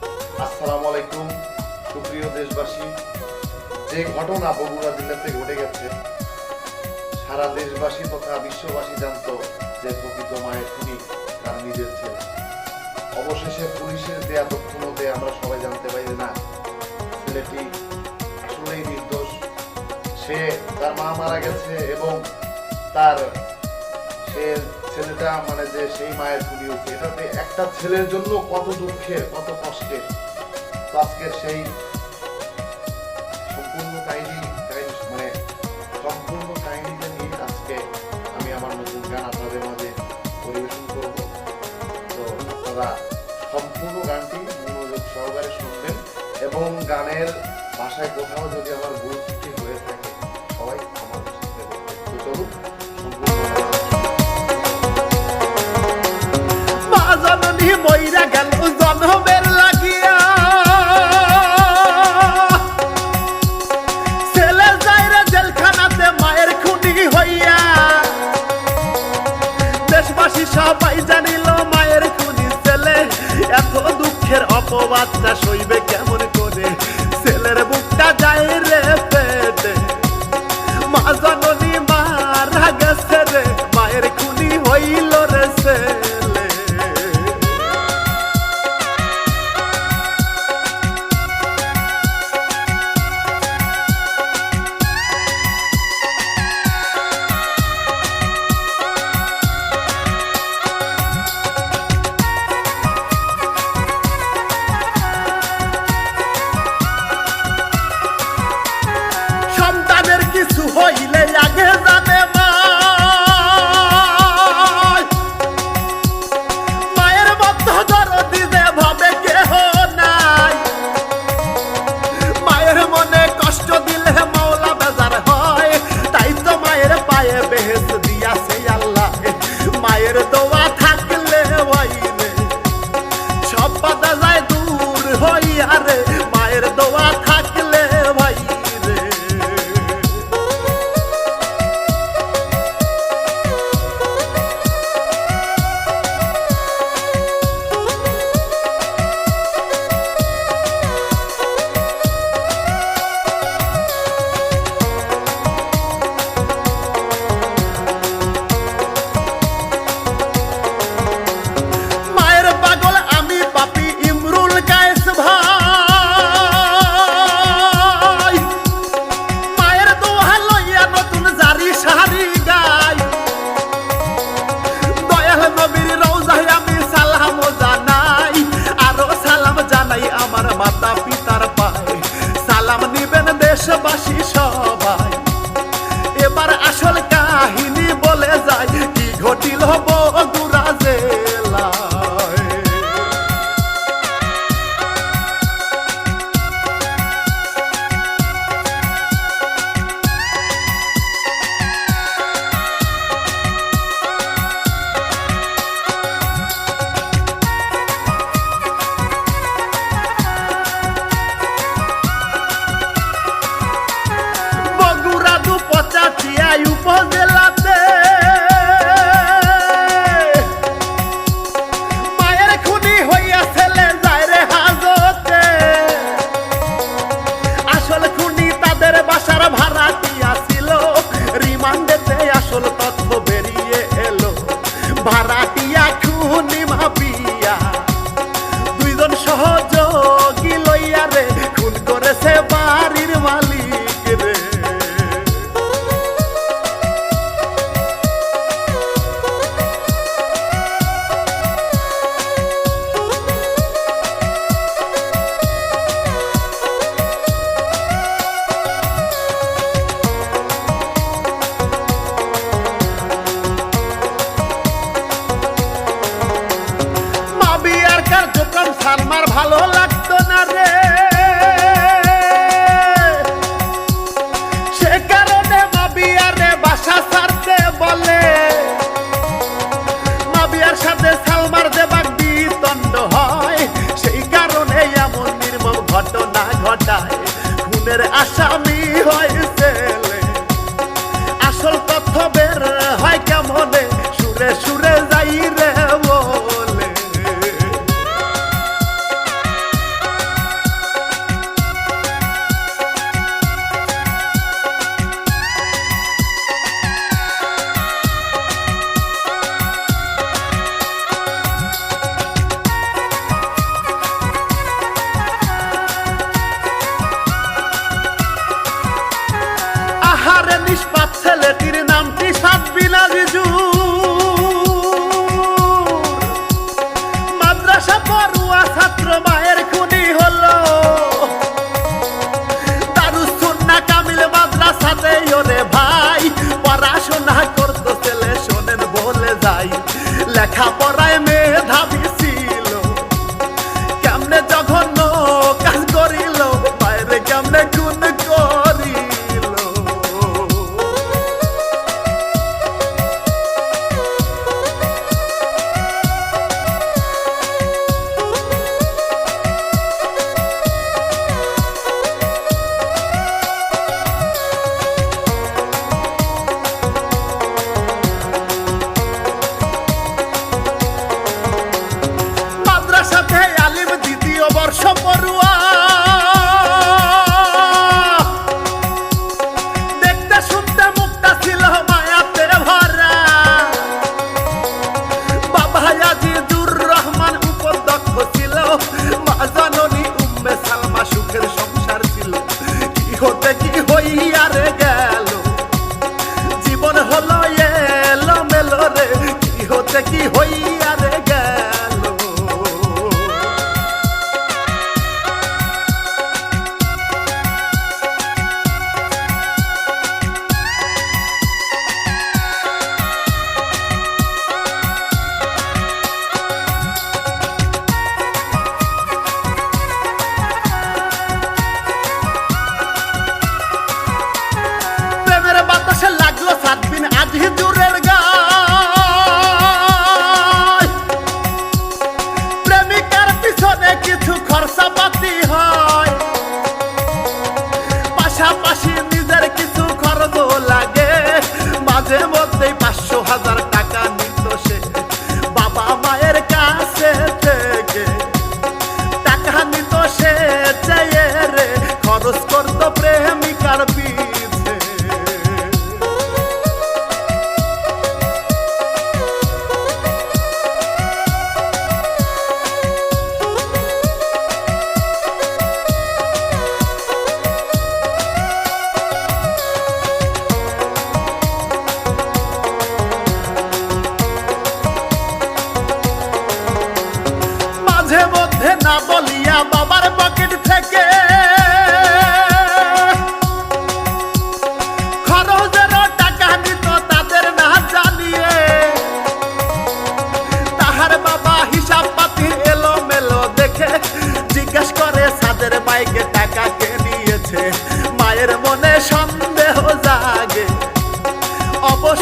আসসালামু আলাইকুম, সুপ্রিয় দেশবাসী। যে ঘটনা বগুড়া জেলাতে ঘটে গেছে, সারা দেশবাসী তথা বিশ্ববাসী জানত যে প্রকৃত মায়ের খুনি তার নিজের ছেলে। অবশেষে পুলিশের দেয়া তথ্য মতে আমরা সবাই জানতে পারি না, ছেলেটি আসলেই নির্দোষ। সে তার মা মারা গেছে এবং তার সে ছেলেটা মানে যে সেই মায়ের খুনি হচ্ছে এটাতে একটা ছেলের জন্য কত দুঃখের কত কষ্টের তো আজকের সেই সম্পূর্ণ কাহিনী মানে সম্পূর্ণ কাহিনীটা নিয়ে আজকে আমি আমার নতুন গান আপনাদের মাঝে পরিবেশন করব। তো আপনারা সম্পূর্ণ গানটি মনোযোগ সহকারে শুনবেন এবং গানের ভাষায় কোথাও যদি আমার ভুল ত্রুটি হয়ে থাকে, সবাই আমার তো চলুন জননী মইরা গেল সালাম দিবেন দেশবাসী সবাই। এবার আসল কাহিনী বলে যায় কি ঘটিল বগুড়া উপজেলাতে। বাসা ছাড়তে বলে। মাবিয়ার সাথে সালমার বাগদি দণ্ড হয়, সেই কারণে এমন নির্মম ঘটনা ঘটায়। খুনের আসামি হয় লেখাপড়া সে কি হইয়া রে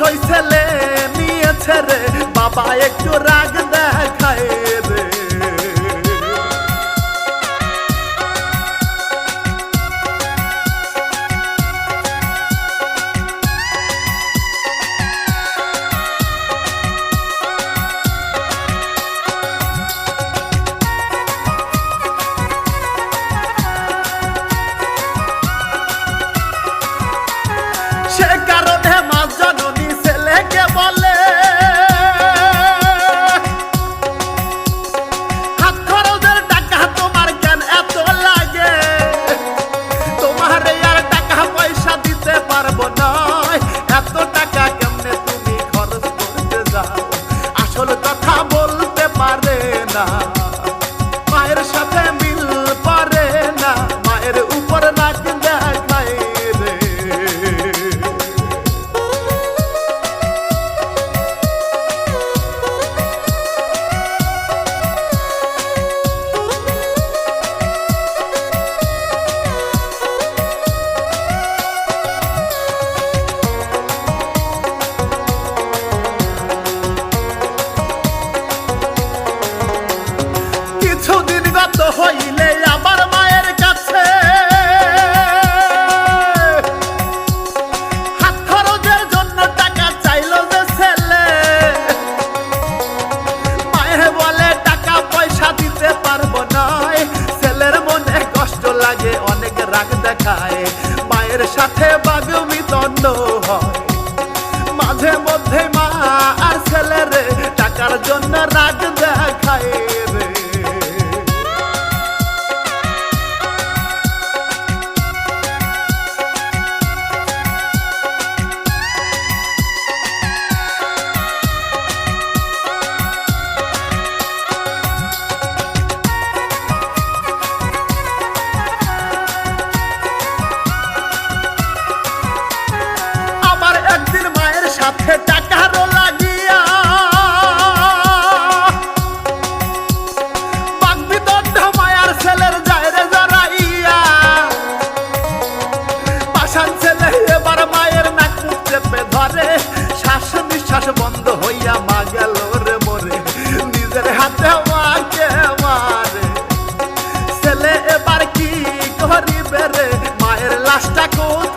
বয়স হয়েছে নিয়েছে রে। বাবা একটু রাগ না। মায়ের লাশটা